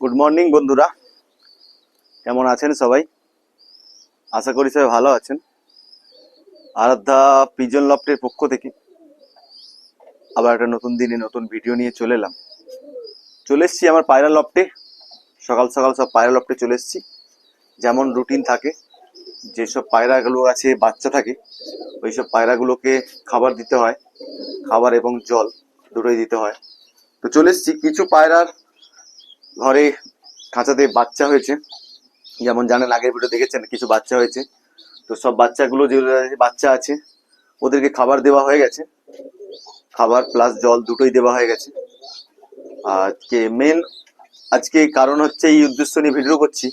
Good morning বন্ধুরা। কেমন আছেন সবাই? আশা করি সবাই ভালো আছেন। আরাধ্যা পিজন লফটের পক্ষ থেকে আবার একটা নতুন দিনে নতুন ভিডিও নিয়ে চলে এলাম। চলে এসেছি আমার পায়রা লফটে সকাল সকাল সব পায়রা লফটে চলে এসেছি। যেমন রুটিন থাকে, যেসব পায়রাগুলো আছে, বাচ্চা থাকে, ওইসব পায়রাগুলোকে খাবার দিতে হয়। খাবার এবং জল দুটোই দিতে হয়। তো চলে এসেছি। কিছু পায়রার ঘরে খাঁচাতে বাচ্চা হয়েছে। যেমন জানেন, আগের ভিডিও দেখেছেন, কিছু বাচ্চা হয়েছে। তো সব বাচ্চাগুলো যেগুলো বাচ্চা আছে, ওদেরকে খাবার দেওয়া হয়ে গেছে। খাবার প্লাস জল দুটোই দেওয়া হয়ে গেছে। আজকে মেন আজকে কারণ হচ্ছে এই উদ্দেশ্য নিয়ে ভিডিও করছি।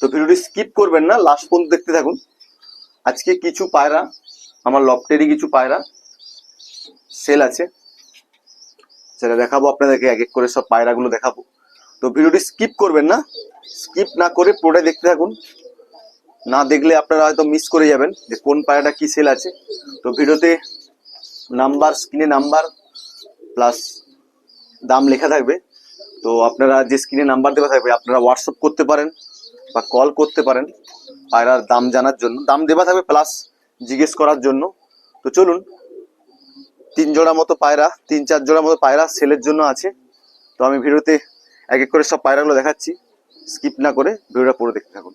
তো ভিডিওটি স্কিপ করবেন না লাস্ট পর্যন্ত দেখতে থাকুন। আজকে কিছু পায়রা, আমার লফটেরই কিছু পায়রা সেল আছে। সেটা দেখাবো, আপনাদেরকে এক এক করে সব পায়রাগুলো দেখাবো। তো ভিডিওটি স্কিপ করবেন না। স্কিপ না করে পুরোটাই দেখতে থাকুন। না দেখলে আপনারা হয়তো মিস করে যাবেন যে কোন পায়রাটা কি সেল আছে। তো ভিডিওতে নাম্বার স্ক্রিনে নাম্বার প্লাস দাম লেখা থাকবে। তো আপনারা যে স্ক্রিনে নাম্বার দেওয়া থাকবে, আপনারা হোয়াটসঅ্যাপ করতে পারেন বা কল করতে পারেন পায়রার দাম জানার জন্য। দাম দেওয়া থাকবে প্লাস জিজ্ঞেস করার জন্য। তো চলুন, তিন জোড়া মতো পায়রা, তিন চার জোড়া মতো পায়রা সেলের জন্য আছে। তো আমি ভিডিওতে এক এক করে সব পায়রাগুলো দেখাচ্ছি। স্কিপ না করে ভিডিওটা পুরো দেখতে থাকুন।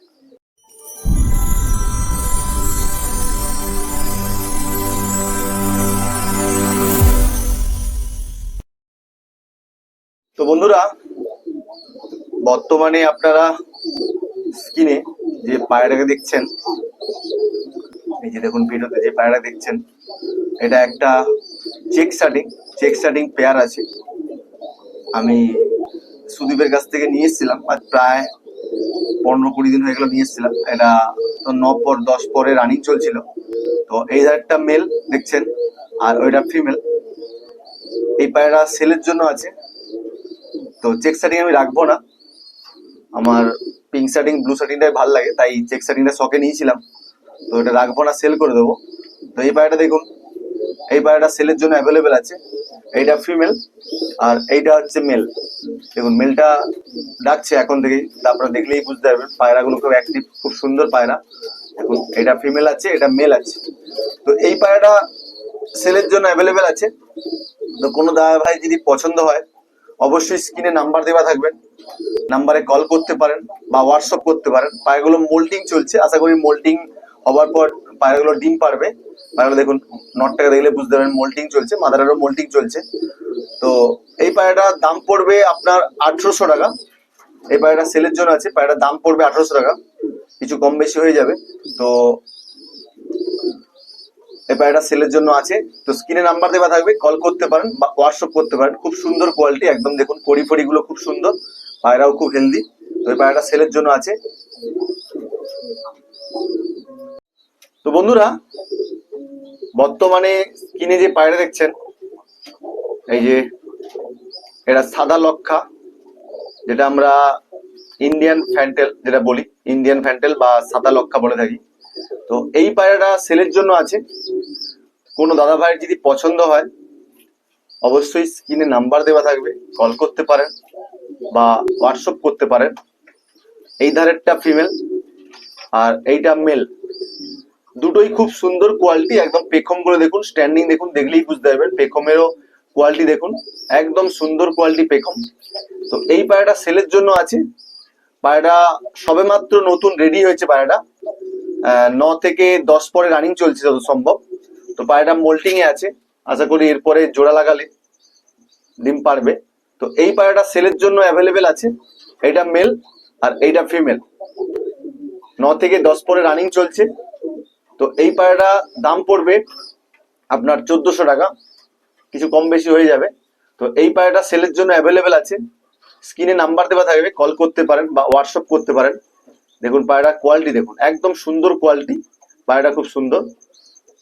তো বন্ধুরা, বর্তমানে আপনারা স্ক্রিনে যে পায়রাকে দেখছেন, এই যে দেখুন ভিডিওতে যে পায়রা দেখছেন, এটা একটা check starting check starting pair আছে। আমি সুদীপের কাছ থেকে নিয়ে এসেছিলাম। প্রায় পনেরো কুড়ি দিন হয়ে গেল নিয়ে এসেছিলাম। এটা তো ন পর, দশ পরে রানিং চলছিল। তো এই একটা মেল দেখছেন, আর ওইটা ফিমেল এই পায়রা সেলের জন্য আছে। তো চেক স্টার্টিং আমি রাখব না। আমার পিঙ্ক শার্টিং ব্লু শার্টিংটাই ভালো লাগে। তাই চেক শার্টিংটা শখে নিয়েছিলাম। তো এটা রাখব না সেল করে দেবো। তো এই পায়রাটা দেখুন এই পায়রাটা সেলের জন্য অ্যাভেলেবেল আছে। এইটা ফিমেল আর এইটা হচ্ছে মেল দেখুন মেলটা ডাকছে এখন থেকেই, তারপরে দেখলেই বুঝতে পারবেন, পায়রাগুলো খুব অ্যাক্টিভ খুব সুন্দর পায়রা। দেখুন, এটা ফিমেল আছে, এটা মেল আছে। তো এই পায়রাটা সেলের জন্য অ্যাভেলেবেল আছে। তো কোনো দাদা ভাই যদি পছন্দ হয়, অবশ্যই স্ক্রিনে নাম্বার দেওয়া থাকবে। নাম্বারে কল করতে পারেন বা হোয়াটসঅ্যাপ করতে পারেন। পায়রাগুলো মোল্টিং চলছে। আশা করি মোল্টিং হওয়ার পর পায়রাগুলো ডিম পারবে। পায়রাগুলো দেখুন নটটাকে দেখলে বুঝতে পারবেন মোল্টিং চলছে, মাদারেরও মোল্টিং চলছে। তো এই পায়রাটার দাম পড়বে আপনার আঠারোশো টাকা। এই পায়রাটা সেলের জন্য আছে পায়রাটার দাম পড়বে আঠারোশো টাকা। কিছু কম বেশি হয়ে যাবে। তো এই পায়রাটা সেলের জন্য আছে। তো স্ক্রিনে নাম্বার দেওয়া থাকবে কল করতে পারেন বা হোয়াটসঅ্যাপ করতে পারেন। খুব সুন্দর কোয়ালিটি একদম দেখুন কড়ি ফড়ি গুলো খুব সুন্দর, পায়রাও খুব হেলদি তো এই পায়রাটা সেলের জন্য আছে। তো বন্ধুরা বর্তমানে কিনে যে পায়রা দেখছেন, এই যে এটা সাদা লক্ষা, যেটা আমরা ইন্ডিয়ান ফ্যান্টেল যেটা বলি ইন্ডিয়ান ফ্যান্টেল বা সাদা লক্ষা বলে থাকি। তো এই পায়রাটা সেলের জন্য আছে। কোনো দাদা ভাইয়ের যদি পছন্দ হয়, অবশ্যই স্ক্রিনে নাম্বার দেওয়া থাকবে, কল করতে পারেন বা হোয়াটসঅ্যাপ করতে পারেন। এই ধারেরটা ফিমেল, আর এইটা মেল। দুটোই খুব সুন্দর কোয়ালিটি একদম পেখমগুলো দেখুন স্ট্যান্ডিং দেখুন দেখলেই বুঝতে পারবেন পেখমেরও কোয়ালিটি দেখুন একদম সুন্দর কোয়ালিটি পেখম। তো এই পায়রাটা সেলের জন্য আছে। পায়রাটা সবেমাত্র নতুন রেডি হয়েছে পায়রাটা। আহ, ন থেকে দশ পরে রানিং চলছে যত সম্ভব। তো পায়রাটা মোল্টিং এ আছে আশা করি এরপরে জোড়া লাগালে ডিম পারবে। তো এই পায়রাটা সেলের জন্য অ্যাভেলেবেল আছে। এইটা মেল আর এইটা ফিমেল ন থেকে দশ পরে রানিং চলছে। তো এই পায়রাটা দাম পড়বে আপনার চোদ্দশো টাকা। কিছু কম বেশি হয়ে যাবে। তো এই পায়রাটা সেলের জন্য অ্যাভেলেবেল আছে। স্ক্রিনে নাম্বার দেওয়া থাকবে কল করতে পারেন বা হোয়াটসঅ্যাপ করতে পারেন। দেখুন পায়রাটা কোয়ালিটি দেখুন, একদম সুন্দর কোয়ালিটি পায়রাটা খুব সুন্দর।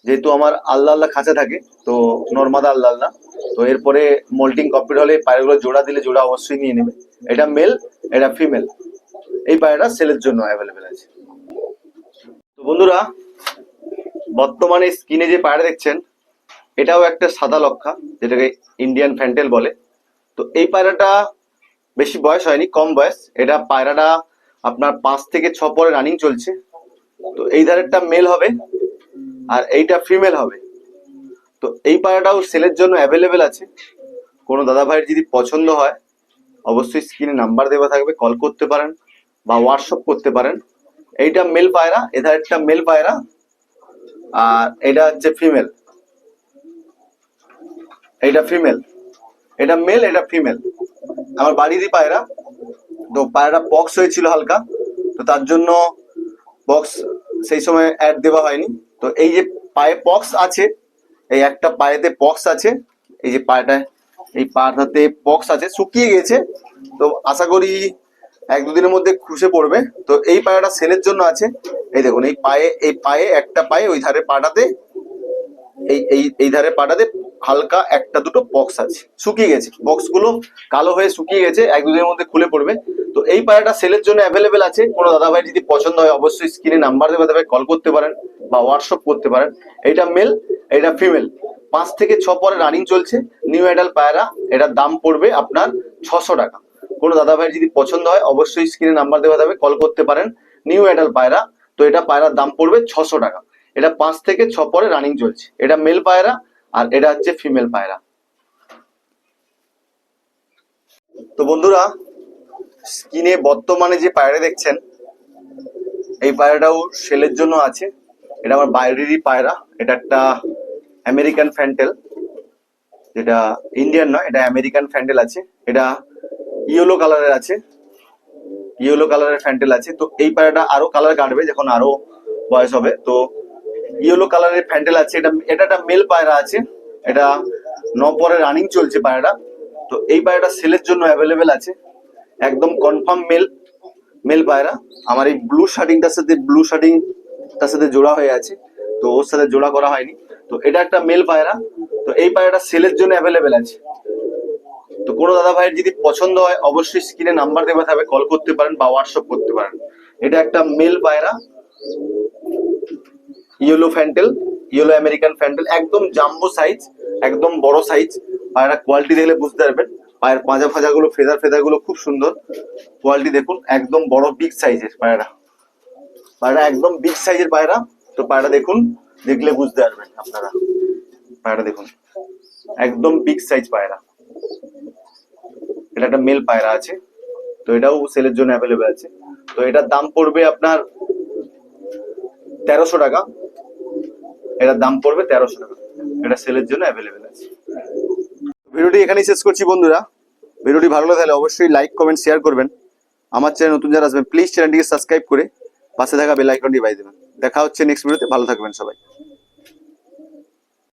যেহেতু আমার আল্লাহ আল্লাহ খাঁচা থাকে, তো নর্মাদা আল্লাহ আল্লাহ। তো এরপরে মোল্টিং কমপ্লিট হলে পায়রাগুলো জোড়া দিলে জোড়া অবশ্যই নিয়ে নেবে। এটা মেল এটা ফিমেল এই পায়রাটা সেলের জন্য অ্যাভেলেবেল আছে। তো বন্ধুরা বর্তমানে স্কিনে যে পায়রা দেখছেন, এটাও একটা সাদা লক্ষা, যেটাকে ইন্ডিয়ান ফ্যান্টেল বলে। তো এই পায়রাটা বেশি বয়স হয়নি, কম বয়স। এটা পায়রাটা আপনার পাঁচ থেকে ছ পরে রানিং চলছে। তো এই ধারেরটা মেল হবে, আর এইটা ফিমেল হবে। তো এই পায়রাটাও সেলের জন্য অ্যাভেলেবেল আছে। কোনো দাদা ভাইয়ের যদি পছন্দ হয়, অবশ্যই স্ক্রিনে নাম্বার দেওয়া থাকবে কল করতে পারেন বা হোয়াটসঅ্যাপ করতে পারেন। এইটা মেল পায়রা এধারেরটা মেল পায়রা। আর এটা হচ্ছে ফিমেল এইটা ফিমেল এটা মেল এটা ফিমেল আমার বাড়িরই পায়রা। তো পায়রাটা পক্স হয়েছিল হালকা। তো তার জন্য বক্স সেই সময় অ্যাড দেওয়া হয়নি। তো এই যে পায়ে পক্স আছে, এই একটা পায়েতে পক্স আছে, এই যে পায়েটায় এই পাটাতে পক্স আছে, শুকিয়ে গেছে। তো আশা করি এক দুদিনের মধ্যে খুশে পড়বে। তো এই পায়রাটা সেলের জন্য আছে। এই দেখুন, এই পায়ে এই পায়ে, একটা পায়ে ওই ধারে পাটাতে, এই এই এই ধারে পাটাতে হালকা একটা দুটো বক্স আছে। শুকিয়ে গেছে। বক্সগুলো কালো হয়ে শুকিয়ে গেছে, এক দুদিনের মধ্যে খুলে পড়বে। তো এই পায়রাটা সেলের জন্য অ্যাভেলেবেল আছে। কোনো দাদা ভাই যদি পছন্দ হয়, অবশ্যই স্ক্রিনে নাম্বার দেওয়া থাকবে কল করতে পারেন বা হোয়াটসঅ্যাপ করতে পারেন। এইটা মেল এটা ফিমেল পাঁচ থেকে ছ পরে রানিং চলছে। নিউ অ্যাডাল পায়রা, এটার দাম পড়বে আপনার ছশো টাকা। কোনো দাদা ভাইয়ের যদি পছন্দ হয়, অবশ্যই স্ক্রিনে নাম্বার দেওয়া থাকবে কল করতে পারেন। নিউ অ্যাডাল পায়রা। তো এটা পায়রার দাম পড়বে ছশো টাকা। এটা পাঁচ থেকে ছ পরে রানিং চলছে। এটা মেল পায়রা আর এটা হচ্ছে ফিমেল পায়রা। তো বন্ধুরা স্কিনে বর্তমানে যে পায়রা দেখছেন, এই পায়রাটাও সেলের জন্য আছে। এটা আমার বাইরেরই পায়রা। এটা একটা আমেরিকান ফ্যান্টেল যেটা ইন্ডিয়ান নয়, এটা আমেরিকান ফ্যান্টেল আছে। এটা ইয়েলো কালারের আছে। ইয়েলো কালারের ফ্যান্টেল আছে। তো এই পায়রাটা আরও কালার কাটবে যখন আরও বয়স হবে। তো ইয়েলো কালারের ফ্যান্টেল আছে। এটা এটা একটা মেল পায়রা আছে। এটা ন পরে রানিং চলছে পায়রাটা। তো এই পায়রাটা সেলের জন্য অ্যাভেলেবেল আছে। একদম কনফার্ম মেল মেল পায়রা। আমার এই ব্লু শার্টিংটার সাথে ব্লু শার্টিং তার সাথে জোড়া হয়ে আছে। তো ওর সাথে জোড়া করা হয়নি। তো এটা একটা মেল পায়রা। তো এই পায়রাটা সেলের জন্য অ্যাভেলেবেল আছে। তো কোনো দাদা ভাইয়ের যদি পছন্দ হয়, অবশ্যই স্ক্রিনে নাম্বার দেওয়া থাকবে কল করতে পারেন বা হোয়াটসঅ্যাপ করতে পারেন। এটা একটা মেল পায়রা yellow fantail yellow American fantail একদম জাম্বো সাইজ একদম বড় সাইজ পায়রা কোয়ালিটি দেখলে বুঝতে পারবেন। পায়ের পাঁজা ফাজা গুলো ফেদার ফেদারগুলো খুব সুন্দর। কোয়ালিটি দেখুন, একদম বড় বিগ সাইজের পায়রা। পায়রা একদম বিগ সাইজের পায়রা। তো পায়রা দেখুন, দেখলে বুঝতে পারবেন আপনারা। পায়রা দেখুন, একদম বিগ সাইজ পায়রা। এটা একটা মেল পায়রা আছে। তো এটাও সেলের জন্য অ্যাভেলেবেল আছে। তো এটার দাম পড়বে আপনার তেরোশো টাকা। এটার দাম পড়বে তেরোশো টাকা। এটা সেলের জন্য অ্যাভেলেবেল আছে। ভিডিওটি এখানেই শেষ করছি বন্ধুরা। ভিডিওটি ভালো লাগে তাহলে অবশ্যই লাইক কমেন্ট শেয়ার করবেন। আমার চ্যানেল নতুন যারা আসবেন প্লিজ চ্যানেলটিকে সাবস্ক্রাইব করে পাশে থাকা বেল আইকনটি বাজিয়ে দেবেন। দেখা হচ্ছে নেক্সট ভিডিওতে ভালো থাকবেন সবাই।